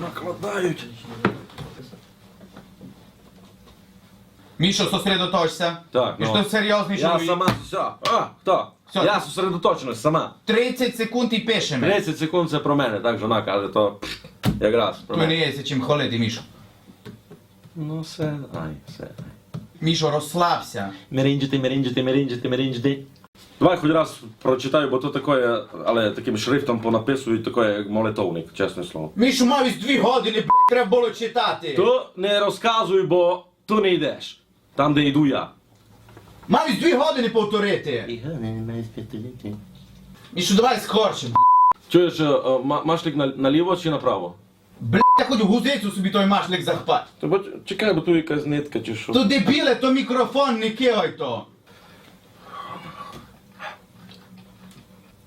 нападають. Мішо, сосредоточся. Так, ну. ти серйозний Я чоловік. сама все. А, хто? Все. Я сосредоточеність сама. 30 секунд і пишемо. 30 секунд це про мене, так жона каже, то пф, якраз про То не є за чим хвалити, Мішо. Ну все, ай, все. Мішо, розслабся. Мерінджити, мерінджити, мерінджити, мерінджити. Давай хоч раз прочитаю, бо то таке, але таким шрифтом понаписують таке, як молитовник, чесне слово. Мішо, мав із дві години, блядь, треба було читати. То не розказуй, бо ту не йдеш. Там, де йду я. Мав із дві години повторити. Мішо, давай скорше, блядь. Чуєш, е, е, ма- машлик на- наліво чи направо? Блядь, я хоч в гузицю собі той машлик захпать. Та бо чекай, бо тут якась нитка чи що. То дебіле, то мікрофон, не кигай то.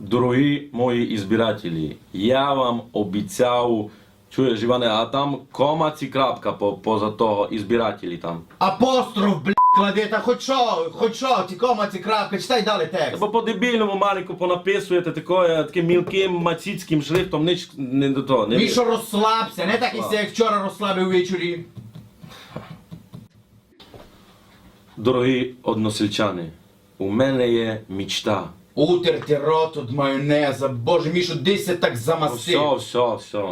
Дорогі мої ізбирателі, я вам обіцяв, чуєш, Іване, а там кома ці крапка по, поза того, ізбирателі там. Апостроф, блядь, клади, та хоч що, хоч що, ті кома, ці крапки, читай далі текст. Бо по дебільному маленьку понаписуєте такое, таким мілким мацицьким шрифтом, ніч не до того. Не Мішо, розслабся, не так як вчора розслабив ввечері. Дорогі односельчани, у мене є мічта. Утерти рот від майонеза, боже, Мішо, се так Все, замастив. все, все,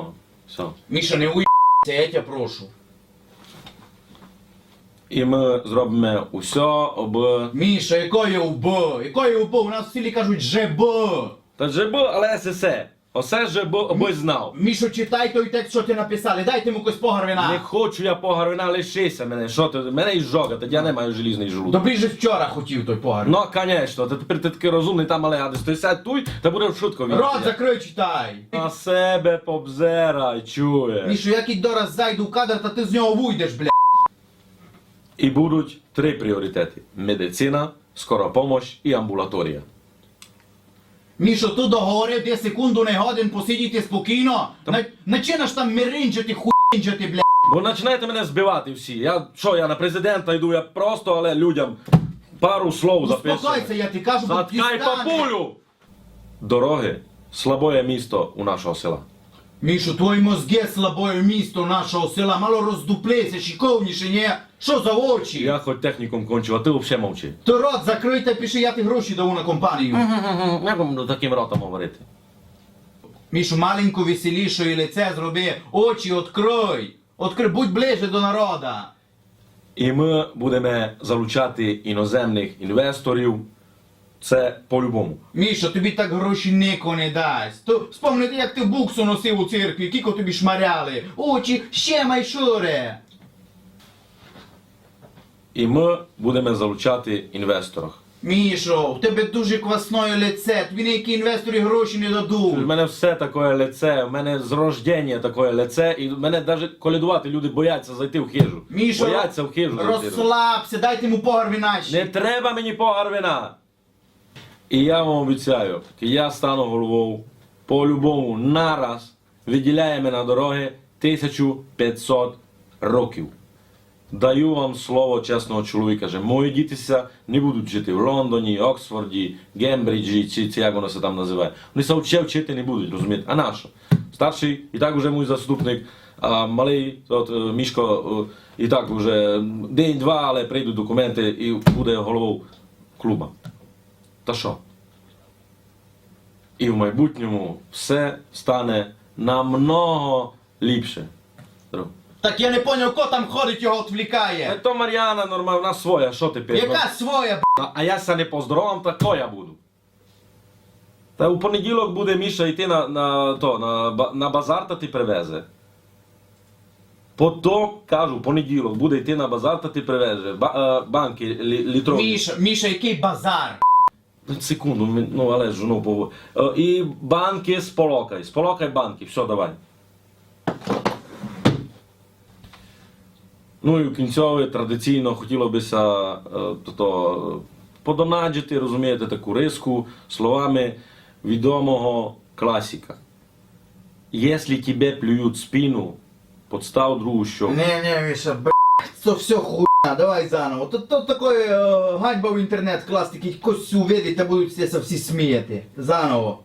все. Міша, не уїбся, я тебе прошу. І ми зробимо усе, аби... Міша, якої УБ? Якої УБ? У нас в селі кажуть ЖБ. Та же бо, але сесе. Осе же бо, аби знав. Мішо, читай той текст, що ти написали, дайте йому якось погарвина. Не хочу я погарвина, лишися мене. Що ти? Мене і жога, тоді я не маю желізний желудок. Добрі же вчора хотів той погарвин. Ну, конечно, ти тепер ти такий розумний там, але гадиш, ти сядь туй, та буде в шутку від. Рот закрий, читай. На себе побзерай, чує. Мішо, як і дораз зайду в кадр, та ти з нього вийдеш, бля. І будуть три пріоритети: медицина, скора помощь і амбулаторія. Мішо, ти договорив, де секунду не годин посидіти спокійно. На, начинаш там миринджити, хуїнджити, бля. Бо починаєте мене збивати всі. Я що, я на президента йду, я просто, але людям пару слов записую. Успокойся, я ти кажу, бо Заткай папулю! Дороги слабоє місто у нашого села. Мішо, твої мозги слабое місто нашого села, мало роздуплися, шиковніше, ні? Що за очі? Я хоч технікум кончив, а ти взагалі мовчи. То рот закрий та пиши, я ти гроші даю на компанію. Як вам таким ротом говорити? Мішу, маленьку веселішою лице зроби, очі открой. Открий, будь ближе до народа. І ми будемо залучати іноземних інвесторів. Це по-любому. Міша, тобі так гроші ніко не дасть. То спомнити, як ти буксу носив у церкві, кіко тобі шмаряли. Очі ще майшуре. І ми будемо залучати інвесторів. Мішо, в тебе дуже квасное лице, тобі ніякі інвестори гроші не У мене все таке лице, у мене з рождення таке лице, і в мене навіть колядувати люди бояться зайти в хижу. Мішо, бояться в хижу розслабся, дайте йому погар вінащі. Не треба мені погар вина. І я вам обіцяю, я стану головою по-любому нараз виділяємо на дороги 1500 років. Даю вам слово чесного чоловіка, що мої дітися не будуть жити в Лондоні, Оксфорді, Гембриджі, чи, чи як воно се там називає. Вони се вче вчити не будуть, розумієте? А нащо? Старший і так уже мій заступник, а малий, от, е, Мішко, е, і так вже день-два, але прийдуть документи і буде головою клуба. Та що? І в майбутньому все стане намного ліпше. Так я не поняв, хто там ходить, його Е, відвлікає. То Мар'яна нормальна, вона своя, що ти п'єш? Яка своя, б***? А- А я ся не поздоровам, та то я буду. Та у понеділок буде Міша йти на, на, то, на, ба- на базар та ти привезе. Потім, кажу, в понеділок буде йти на базар та ти привезе. Ба, е, банки лі, літрові. Міша, Міша, який базар? Секунду, ну але ж ну по. Е, І банки сполокай. Сполокай банки, все, давай. Ну і в кінцьові традиційно хотіло бися е, то, то, подонаджити, розумієте, таку риску словами відомого класика. Якщо тебе плюють спину, подстав другу щоку. Не, не, Міша, б***, це все хуйня, давай заново. Тут, тут такої е, ганьба в інтернет класти, який кось увидить та будуть всі, всі сміяти. Заново.